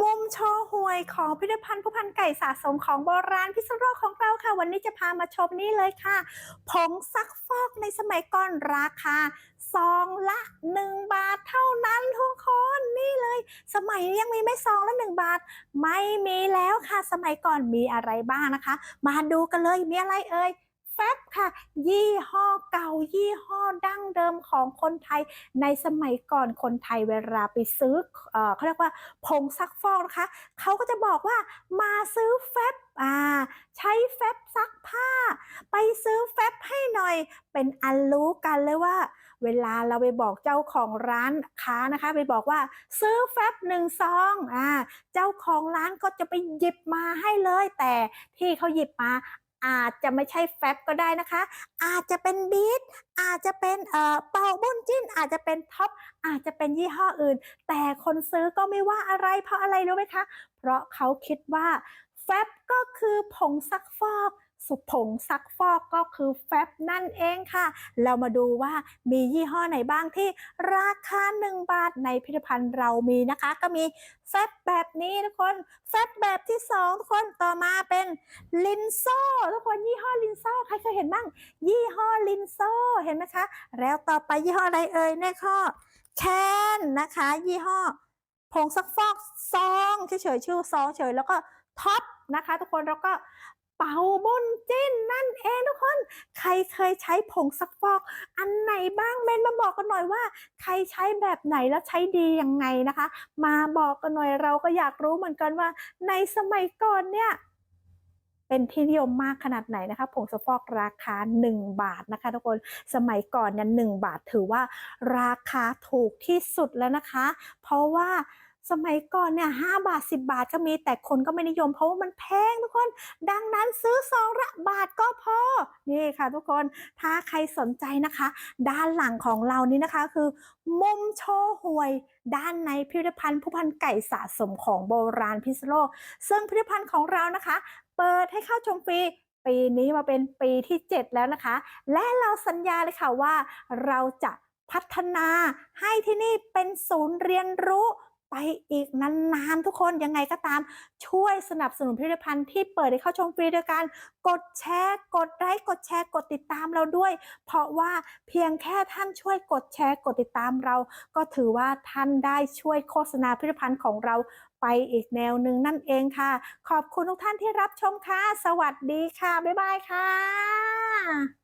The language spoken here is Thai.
มุมโชว์หวยของพิพิธภัณฑ์ผู้พันไก่สะสมของโบราณพิษณุโลกของเราค่ะ วันนี้จะพามาชมนี่เลยค่ะ ผงซักฟอกในสมัยก่อนราคาซองละ 1 บาทเท่านั้นทุกคนนี่เลย สมัยนี้ยังมีไม่ซองละ 1 บาท ไม่มีแล้วค่ะ สมัยก่อนมีอะไรบ้างนะคะ มาดูกันเลยมีอะไรเอ่ย ค่ะ ยี่ห้อเก่ายี่ห้อดั้งเดิมของคนไทยในสมัยก่อนคนไทยเวลาไปซื้อเอเขาเรียกว่าผงซักฟอกนะคะเขาก็จะบอกว่ามาซื้อแฟบอ่าใช้แฟบซักผ้า ไปซื้อแฟบให้หน่อย เป็นอันรู้กันเลยว่า เวลาเราไปบอกเจ้าของร้านค้านะคะ ไปบอกว่าซื้อแฟบหนึ่งซองอ่าเจ้าของร้านก็จะไปหยิบมาให้เลย แต่ที่เขาหยิบมา อาจจะไม่ใช่แฟบก็ได้นะคะ อาจจะเป็นบีทอาจจะเป็นเอ่อเป่าบุนจิ้น อาจจะเป็นท็อปอาจจะเป็นยี่ห้ออื่น แต่คนซื้อก็ไม่ว่าอะไรเพราะอะไรรู้ไหมคะ เพราะเขาคิดว่าแฟบก็คือผงซักฟอก สุผงซักฟอกก็คือแฟบนั่นเองค่ะ เรามาดูว่ามียี่ห้อไหนบ้างที่ราคา 1 บาทในพิพิธภัณฑ์เรามีนะคะ ก็มีแฟบแบบนี้ทุกคนแฟบแบบที่ 2 ทุกคนต่อมาเป็นลินโซทุกคนยี่ห้อลินโซใครเคยเห็นบ้างยี่ห้อลินโซเห็นไหมคะ แล้วต่อไปยี่ห้ออะไรเอ่ยในข้อแคนนะคะ ยี่ห้อผงซักฟอกซองเฉยๆชื่อซองเฉยแล้วก็ท็อปนะคะ ทุกคนแล้วก็ เป่าบุญจิ้นนั่นเองทุกคน ใครเคยใช้ผงซักฟอก อันไหนบ้างเมนมาบอกกันหน่อยว่า ใครใช้แบบไหนแล้วใช้ดียังไงนะคะ มาบอกกันหน่อยเราก็อยากรู้เหมือนกันว่า ในสมัยก่อนเนี่ยเป็นที่นิยมมากขนาดไหนนะคะผงซักฟอกราคา 1 บาทนะคะ ทุกคนสมัยก่อนเนี่ยหบาทถือว่าราคาถูกที่สุดแล้วนะคะ เพราะว่า สมัยก่อนเนี่ยห้าบาท10บาทก็มีแต่คนก็ไม่นิยมเพราะว่ามันแพงทุกคน ดังนั้นซื้อซองละบาทก็พอ นี่ค่ะทุกคน ถ้าใครสนใจนะคะ ด้านหลังของเรานี้นะคะคือ มุมโชว์หวย ด้านในพิพิธภัณฑ์ผู้พันไก่สะสมของโบราณพิษโลก ซึ่งพิพิธภัณฑ์ของเรานะคะ เปิดให้เข้าชมฟรีปีนี้มาเป็นปีที่ 7 แล้วนะคะ และเราสัญญาเลยค่ะว่าเราจะพัฒนาให้ที่นี่เป็นศูนย์เรียนรู้ ไปอีกนานๆทุกคนยังไงก็ตามช่วยสนับสนุนพิพิธภัณฑ์ที่เปิดให้เข้าชมฟรีโดยการกดแชร์กดไลค์กดแชร์กดติดตามเราด้วย เพราะว่าเพียงแค่ท่านช่วยกดแชร์กดติดตามเรา ก็ถือว่าท่านได้ช่วยโฆษณาพิพิธภัณฑ์ของเราไปอีกแนวหนึ่งนั่นเองค่ะ ขอบคุณทุกท่านที่รับชมค่ะ สวัสดีค่ะ บ๊ายบายค่ะ